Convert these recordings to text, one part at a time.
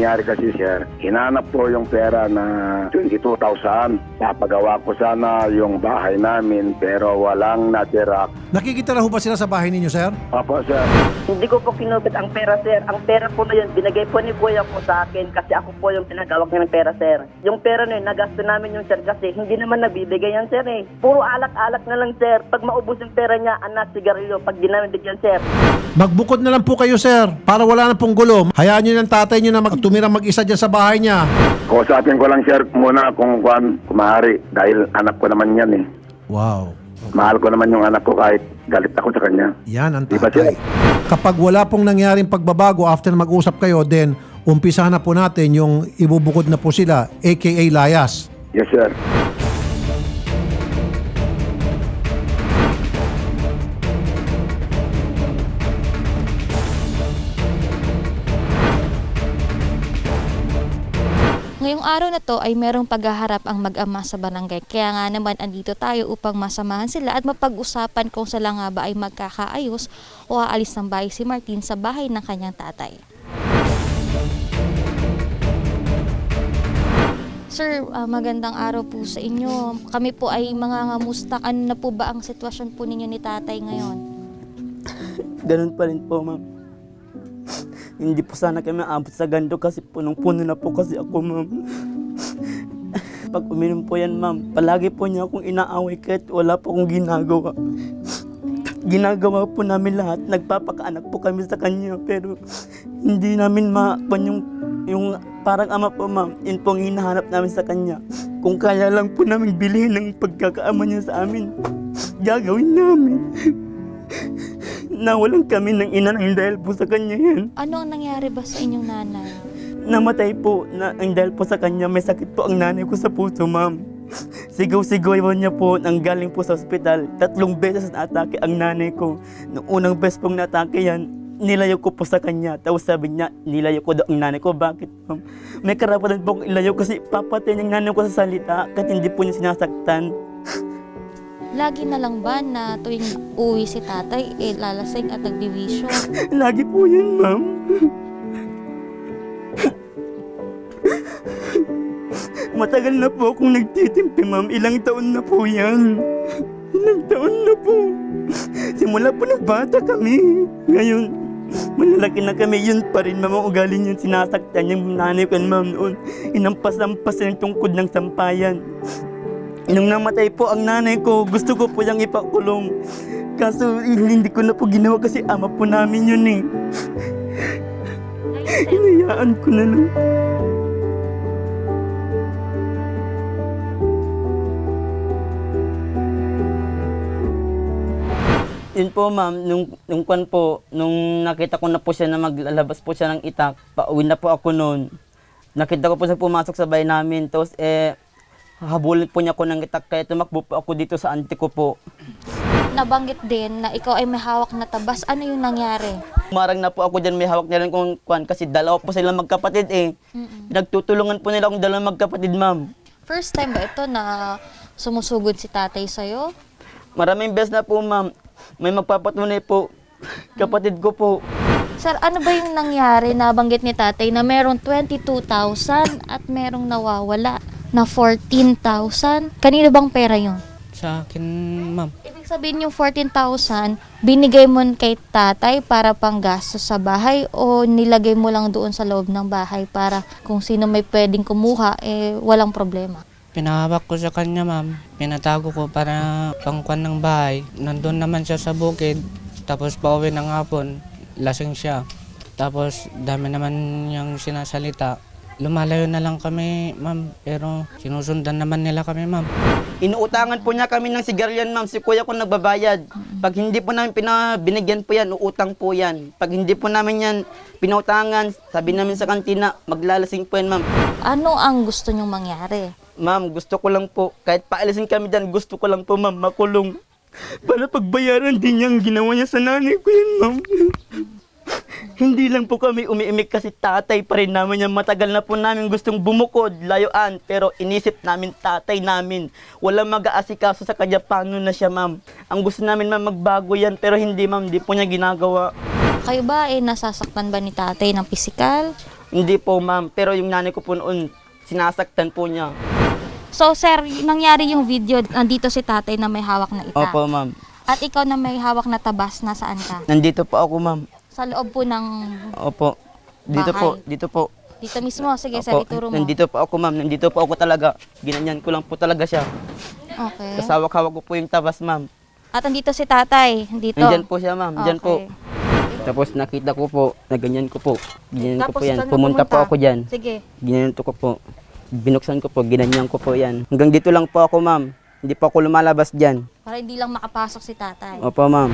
Nangyari kasi sir, hinanap ko yung pera na 22,000. Papagawa ko sana yung bahay namin pero walang natira. Nakikita na ho ba sila sa bahay ninyo, sir? Opo sir, Hindi ko po kinupit ang pera, sir. Ang pera po na yun, binigay po ni Kuya po sa akin kasi ako po yung pinagawak niya ng pera, sir. Yung pera na yun, nagasto namin yung sir kasi hindi naman nabibigay yan, sir eh. Puro alak-alak na lang, sir. Pag maubos yung pera niya, anak, sigarilyo, pag di namin bigyan, sir. Magbukod na lang po kayo, sir, para wala na pong gulo. Hayaan nyo ng tatay nyo na mag tumira mag-isa dyan sa bahay niya. kausapin ko lang sir muna kung kuan kumahari dahil anak ko naman yan eh. Wow. Mahal ko naman yung anak ko kahit galit ako sa kanya. Yan ang Di ba, tatay. Kapag wala pong nangyaring pagbabago after mag-usap kayo, then umpisahan na po natin yung ibubukod na po sila, aka layas. Yes sir. Ngayong araw na to ay merong paghaharap ang mag-ama sa barangay. Kaya nga naman andito tayo upang masamahan sila at mapag-usapan kung sila nga ba ay magkakaayos o aalis ng bahay si Martin sa bahay ng kanyang tatay. Sir, ah, magandang araw po sa inyo. Kami po ay mga ngamusta. Ano na po ba ang sitwasyon po ninyo ni tatay ngayon? Ganun pa rin po, ma'am. Hindi po sana kami abot sa gando kasi punong-puno na po kasi ako, ma'am. Pag uminom po yan, ma'am, palagi po niya akong inaaway kahit wala po akong ginagawa. Ginagawa po namin lahat. Nagpapakaanak po kami sa kanya pero hindi namin mapan yung, yung parang ama po, ma'am. Yun po ang hinahanap namin sa kanya. Kung kaya lang po namin bilhin ng pagkakaama niya sa amin, gagawin namin. Nawalan kami ng ina ng dahil po sa kanya yan. Ano ang nangyari ba sa inyong nanay? Namatay po na ang dahil po sa kanya may sakit po ang nanay ko sa puso, ma'am. Sigaw-sigaw niya po nang galing po sa ospital. Tatlong beses na atake ang nanay ko. Nung unang beses pong natake yan, nilayo ko po sa kanya. Tapos sabi niya, nilayo ko daw ang nanay ko. Bakit, ma'am? May karapatan po akong ilayo kasi papatay niyang nanay ko sa salita kahit hindi po niya sinasaktan. Lagi na lang ba na tuwing uwi si tatay, eh lalasing at nagbibisyo? Lagi po yan, ma'am. Matagal na po akong nagtitimpi, ma'am. Ilang taon na po yan. Ilang taon na po. Simula po ng bata kami. Ngayon, malalaki na kami. Yun pa rin, ma'am. Ang ugali niyan sinasaktan yung nanay ko, ma'am, noon. Inampas-ampas yung tungkod ng sampayan. Nung namatay po ang nanay ko, gusto ko po yung ipakulong. Kaso hindi ko na po ginawa kasi ama po namin yun eh. Hinayaan ko na lang. Yun po ma'am, nung, nung kwan po, nung nakita ko na po siya na maglalabas po siya ng itak, pauwi na po ako noon. Nakita ko po siya pumasok sa bahay namin, tapos eh, habulin po niya ako ng itak, kaya tumakbo po ako dito sa auntie ko po. Nabanggit din na ikaw ay may hawak na tabas. Ano yung nangyari? Marang na po ako dyan, may hawak nila kung kwan, kasi dalawa po silang magkapatid eh. Nagtutulungan po nila akong dalawang magkapatid ma'am. First time ba ito na sumusugod si tatay sa'yo? Maraming beses na po ma'am, may magpapatunay po, kapatid ko po. Sir, ano ba yung nangyari na banggit ni tatay na merong 22,000 at merong nawawala na 14,000? Kanino bang pera yun? Sa akin, ma'am. Ibig sabihin yung 14,000, binigay mo kay tatay para pang gastos sa bahay o nilagay mo lang doon sa loob ng bahay para kung sino may pwedeng kumuha, eh walang problema. Pinahawak ko sa kanya, ma'am. Pinatago ko para pangkwan ng bahay. Nandun naman siya sa bukid. Tapos pauwi ng hapon, lasing siya. Tapos dami naman yung sinasalita. Lumalayo na lang kami, ma'am. Pero sinusundan naman nila kami, ma'am. Inuutangan po niya kami ng sigarilyan, ma'am. Si kuya ko nagbabayad. Pag hindi po namin pinabinigyan po yan, uutang po yan. Pag hindi po namin yan pinautangan, sabi namin sa kantina, maglalasing po yan, ma'am. Ano ang gusto nyong mangyari? Ma'am, gusto ko lang po, kahit paalisin kami dyan, gusto ko lang po, ma'am, makulong. Para pagbayaran din niya ang ginawa niya sa nanay ko yan, ma'am. Hindi lang po kami umiimik kasi tatay pa rin namin yung matagal na po namin gustong bumukod, layuan. Pero inisip namin tatay namin. Walang mag-aasikaso sa kanya paano na siya ma'am. Ang gusto namin ma'am magbago yan pero hindi ma'am, hindi po niya ginagawa. Kayo ba eh nasasaktan ba ni tatay ng pisikal? Hindi po ma'am, pero yung nanay ko po noon, sinasaktan po niya. So sir, nangyari yung video, nandito si tatay na may hawak na ita. Opo ma'am. At ikaw na may hawak na tabas, nasaan ka? Nandito po ako ma'am. Sa loob po ng... Opo. Dito po, Bahay. dito po. Dito mismo, sige sir, Opo. ituro mo. Nandito po ako ma'am, nandito po ako talaga. Ginanyan ko lang po talaga siya. Okay. Tapos hawak-hawak ko po yung tabas ma'am. At andito si tatay, dito. Nandyan po siya ma'am, dyan po. Okay. Tapos nakita ko po, na ganyan ko po. Ganyan ko Tapos po yan. saan ka Pumunta po pumunta? ako dyan. Sige. Ganyan ko po. Binuksan ko po, ginanyan ko po yan. Hanggang dito lang po ako ma'am. Hindi po ako lumalabas dyan. Para hindi lang makapasok si tatay. Opo ma'am.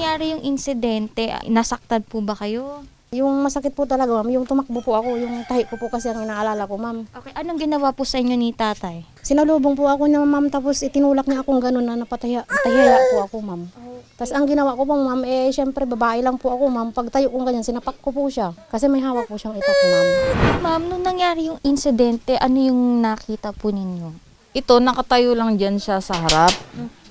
Nangyari yung insidente, nasaktan po ba kayo? Yung masakit po talaga, ma'am, yung tumakbo po ako, yung tahi ko po kasi ang inaalala ko, ma'am. Okay, anong ginawa po sa inyo ni tatay? Sinalubong po ako niya, ma'am, tapos itinulak niya akong gano'n na napataya tahiya po ako, ma'am. Tapos ang ginawa ko po, ma'am, eh, syempre, babae lang po ako, ma'am. Pag tayo kong ganyan, sinapak ko po siya. Kasi may hawak po siyang itak, ma'am. Ma'am, nung nangyari yung insidente, ano yung nakita po ninyo? ito, nakatayo lang dyan siya sa harap.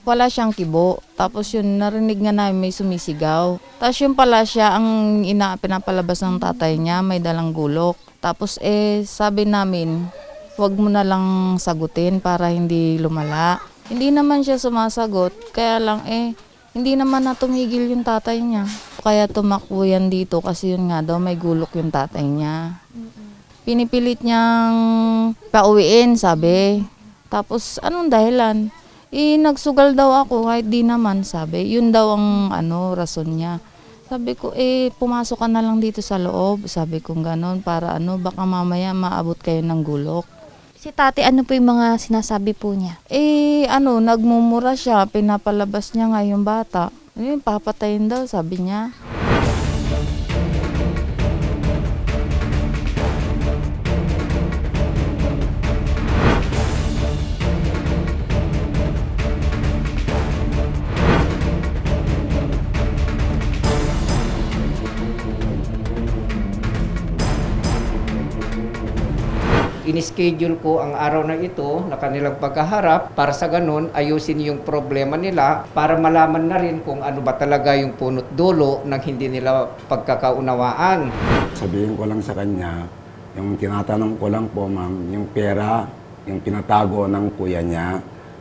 Wala siyang kibo. Tapos yun, narinig nga namin may sumisigaw. Tapos yun pala siya ang ina, pinapalabas ng tatay niya, may dalang gulok. Tapos eh, sabi namin, wag mo na lang sagutin para hindi lumala. Hindi naman siya sumasagot, kaya lang eh, hindi naman na tumigil yung tatay niya. Kaya tumakbo yan dito kasi yun nga daw may gulok yung tatay niya. Pinipilit niyang pauwiin, sabi. Tapos, anong dahilan? Eh, nagsugal daw ako, kahit di naman, sabi. Yun daw ang, ano, rason niya. Sabi ko, eh, pumasok ka na lang dito sa loob. Sabi ko ganon, para ano, baka mamaya maabot kayo ng gulok. Si tatay, ano po yung mga sinasabi po niya? Eh, ano, nagmumura siya, pinapalabas niya nga yung bata. Eh, papatayin daw, sabi niya. In-schedule ko ang araw na ito na kanilang pagkaharap para sa ganun ayusin yung problema nila para malaman na rin kung ano ba talaga yung punot dulo ng hindi nila pagkakaunawaan. Sabihin ko lang sa kanya, yung tinatanong ko lang po, ma'am, yung pera, yung pinatago ng kuya niya,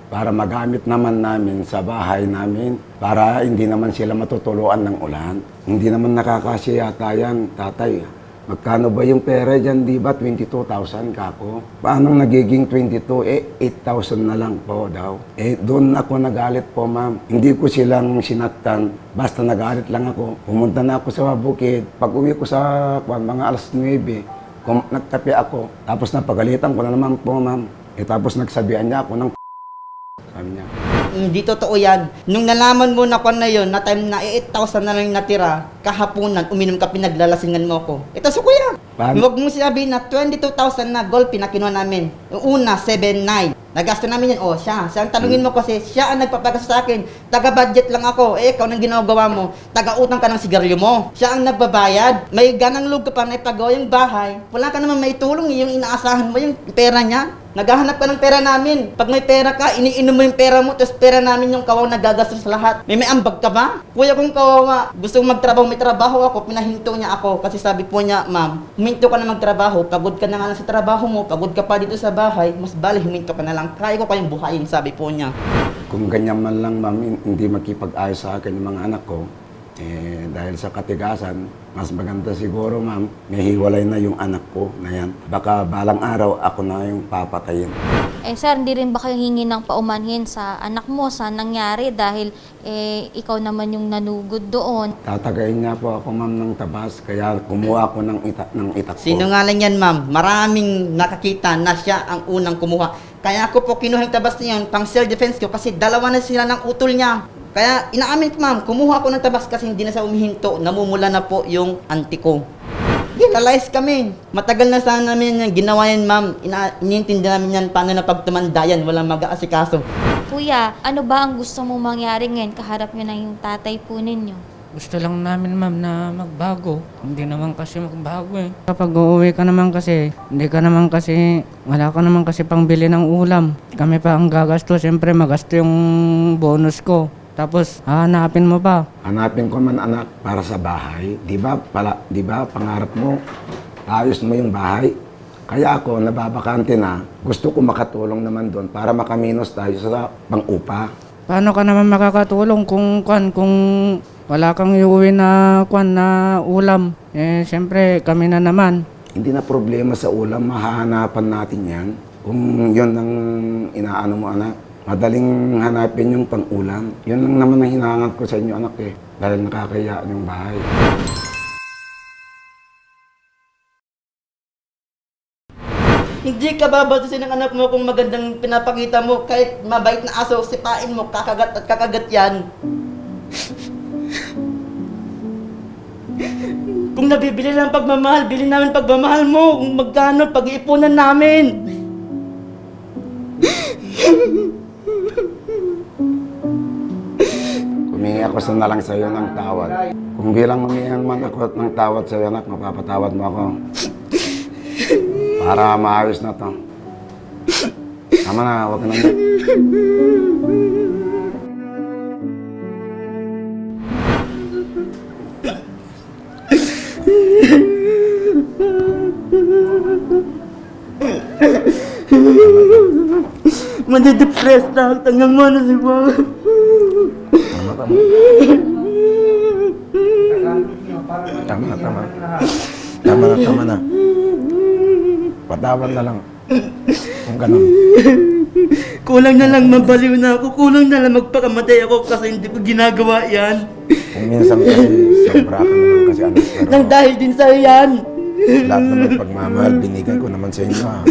para magamit naman namin sa bahay namin, para hindi naman sila matutuluan ng ulan. Hindi naman nakakasya yata yan, tatay. Magkano ba yung pera dyan, di ba? 22,000 ka po. Paano nagiging 22? Eh, 8,000 na lang po daw. Eh, doon ako nagalit po, ma'am. Hindi ko silang sinaktan. Basta nagalit lang ako. Pumunta na ako sa bukid. Pag uwi ko sa kwan, mga alas 9, kum- nagkape ako. Tapos napagalitan ko na naman po, ma'am. Eh, tapos nagsabihan niya ako ng sabi niya. Hindi totoo yan. Nung nalaman mo na ko na yun, na time na 8,000 na lang natira, kahaponan, uminom ka, pinaglalasingan mo ko. Ito si kuya. Paano? Huwag mo sabihin na 22,000 na gold pinakinuha namin. Yung una, 7,900. Nagasto namin yan. O, siya. Siya ang tanungin mo kasi, siya ang nagpapagasto sa akin. Taga-budget lang ako. Eh, ikaw nang ginagawa mo. Taga-utang ka ng sigarilyo mo. Siya ang nagbabayad. May ganang loob ka pa na ipagawa yung bahay. Wala ka naman may tulong. Yung inaasahan mo, yung pera niya. Naghahanap ka ng pera namin. Pag may pera ka, iniinom mo yung pera mo, tapos pera namin yung kawaw na gagastos sa lahat. May may ambag ka ba? Kuya kong kawawa, gusto magtrabaho, may trabaho ako, pinahinto niya ako. Kasi sabi po niya, ma'am, huminto ka na magtrabaho, pagod ka na nga sa trabaho mo, pagod ka pa dito sa bahay, mas bali huminto ka na lang. Kaya ko kayong buhayin, sabi po niya. Kung ganyan man lang, ma'am, hindi makipag-ayos sa akin yung mga anak ko, eh, dahil sa katigasan, mas maganda siguro, ma'am, may hiwalay na yung anak ko na yan. Baka balang araw, ako na yung papatayin. Eh sir, hindi rin ba kayo hingi ng paumanhin sa anak mo sa nangyari dahil eh, ikaw naman yung nanugod doon? Tatagayin niya po ako, ma'am, ng tabas, kaya kumuha ako ng, ita- ng itak ko. Sinungaling yan, ma'am. Maraming nakakita na siya ang unang kumuha. Kaya ako po kinuha yung tabas niya yun, pang self-defense ko kasi dalawa na sila ng utol niya. Kaya inaamin ko, ma'am, kumuha ako ng tabas kasi hindi na sa umihinto. Namumula na po yung auntie ko. Gilalize kami. Matagal na sana namin yan ginawa yan, ma'am. Ina- iniintindi namin yan paano na pagtumanda yan. Walang mag-aasikaso. Kuya, ano ba ang gusto mong mangyari ngayon? Kaharap nyo na yung tatay po ninyo. Gusto lang namin ma'am na magbago. Hindi naman kasi magbago eh. Kapag uuwi ka naman kasi, hindi ka naman kasi, wala ka naman kasi pang bili ng ulam. Kami pa ang gagasto, siyempre magasto yung bonus ko. Tapos hahanapin mo pa. Hanapin ko man anak para sa bahay. Di ba, pala, di ba pangarap mo, ayos mo yung bahay. Kaya ako, nababakante na, gusto ko makatulong naman doon para makaminos tayo sa pang-upa. Paano ka naman makakatulong kung kwan, kung wala kang iuwi na kwan na ulam? Eh, siyempre, kami na naman. Hindi na problema sa ulam, mahahanapan natin yan. Kung yun ang inaano mo anak, madaling hanapin yung pang-ulam. Yun lang naman ang hinahangat ko sa inyo anak eh, dahil nakakayaan yung bahay. Hindi ka babatusin ng anak mo kung magandang pinapakita mo. Kahit mabait na aso, sipain mo, kakagat at kakagat yan. kung nabibili lang pagmamahal, bili namin pagmamahal mo. Kung magkano, pag-iipunan namin. Humingi ako sa nalang sa iyo ng tawad. Kung bilang humingi man ako ng tawad sa iyo anak, mapapatawad mo ako. Para maayos na to. Tama na, huwag ka nang... Madidepress na. Tangang mo na si Mama. Tama, tama. Tama na, tama. Tama na, tama na. Patawad na lang. Kung ganun. Kulang na lang mabaliw na ako. Kulang na lang magpakamatay ako kasi hindi ko ginagawa yan. Kung minsan kasi sobra ka naman kasi anak. Pero Nang dahil din sa'yo yan. lahat naman pagmamahal, binigay ko naman sa inyo. ah.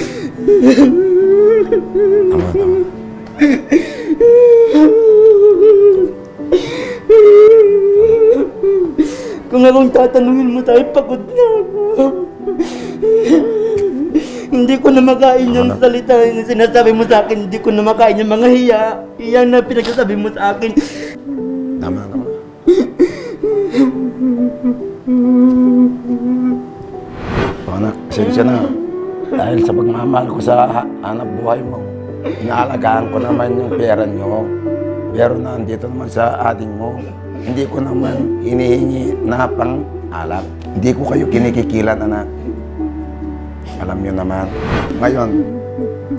Tama, tama. Kung akong tatanungin mo tayo, pagod na ako. hindi ko na makain yung salita na sinasabi mo sa akin. Hindi ko na makain yung mga hiya. Iyan na pinagsasabi mo sa akin. Tama, tama. O anak, pasensya na. Dahil sa pagmamahal ko sa ha- hanap buhay mo, inaalagaan ko naman yung pera nyo. Pero nandito naman sa ating mo, hindi ko naman hinihingi na pang alak. Hindi ko kayo kinikikilan, anak. Alam nyo naman. Ngayon,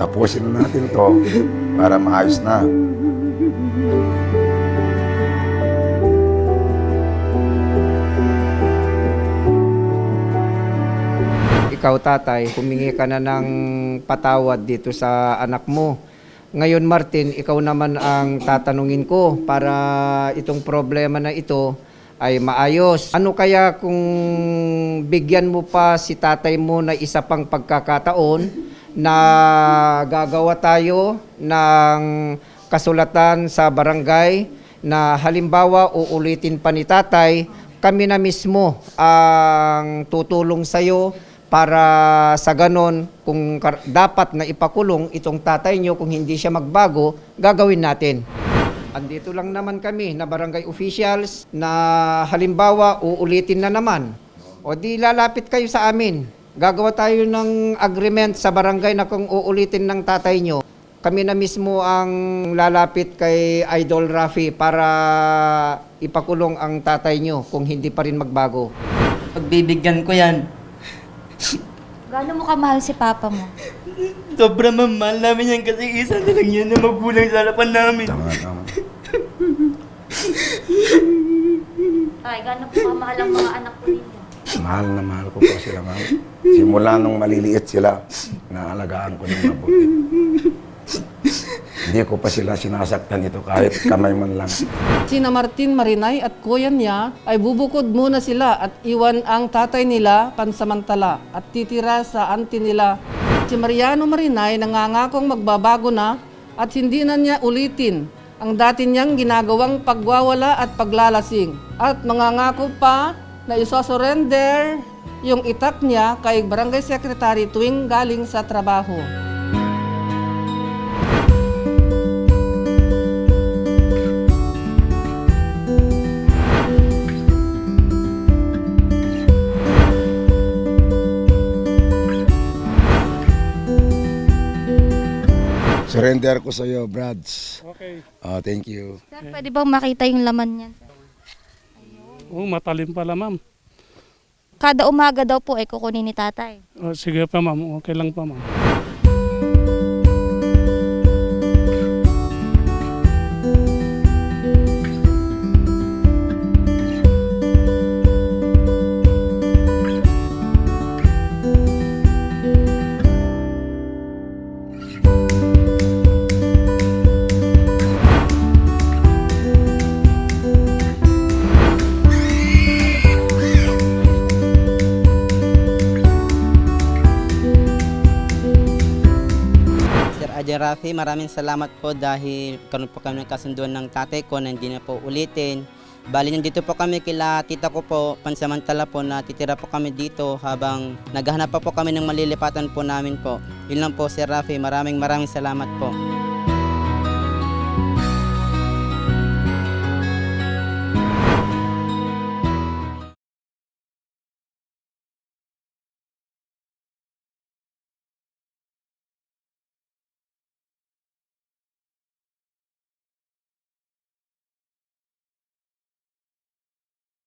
tapusin na natin to para maayos na. Ikaw tatay, humingi ka na ng patawad dito sa anak mo. Ngayon Martin, ikaw naman ang tatanungin ko para itong problema na ito ay maayos. Ano kaya kung bigyan mo pa si tatay mo na isa pang pagkakataon na gagawa tayo ng kasulatan sa barangay na halimbawa uulitin pa ni tatay, kami na mismo ang tutulong sa iyo para sa ganon kung dapat na ipakulong itong tatay nyo kung hindi siya magbago, gagawin natin. Andito lang naman kami na barangay officials na halimbawa uulitin na naman. O di lalapit kayo sa amin. Gagawa tayo ng agreement sa barangay na kung uulitin ng tatay nyo. Kami na mismo ang lalapit kay Idol Rafi para ipakulong ang tatay nyo kung hindi pa rin magbago. Pagbibigyan ko yan. Gaano mo kamahal si papa mo? Sobra mamahal namin yan kasi isa na lang yan na magulang sa harapan namin. Tama, tama. Tay, gaano po kamahal ang mga anak po ninyo? Mahal na mahal ko po sila, ma'am. Simula nung maliliit sila, naalagaan ko ng mabuti. Hindi ko pa sila sinasaktan ito kahit kamay man lang. Sina Martin Marinay at kuya niya ay bubukod muna sila at iwan ang tatay nila pansamantala at titira sa auntie nila. Si Mariano Marinay nangangakong magbabago na at hindi na niya ulitin ang dati niyang ginagawang pagwawala at paglalasing. At mangangako pa na isosurrender yung itak niya kay barangay secretary tuwing galing sa trabaho. Surrender ko sa iyo, Brads. Okay. Oh, thank you. Sir, pwede bang makita yung laman niyan? sir? Oh, matalim pala, ma'am. Kada umaga daw po ay kukunin ni tatay. Oh, sige pa, ma'am. Okay lang pa, ma'am. Rafi, maraming salamat po dahil karoon po kami ng kasunduan ng tatay ko na hindi na po ulitin. Bali, nandito po kami kila tita ko po, pansamantala po na titira po kami dito habang naghahanap pa po kami ng malilipatan po namin po. Yun lang po Sir Rafi, maraming maraming salamat po.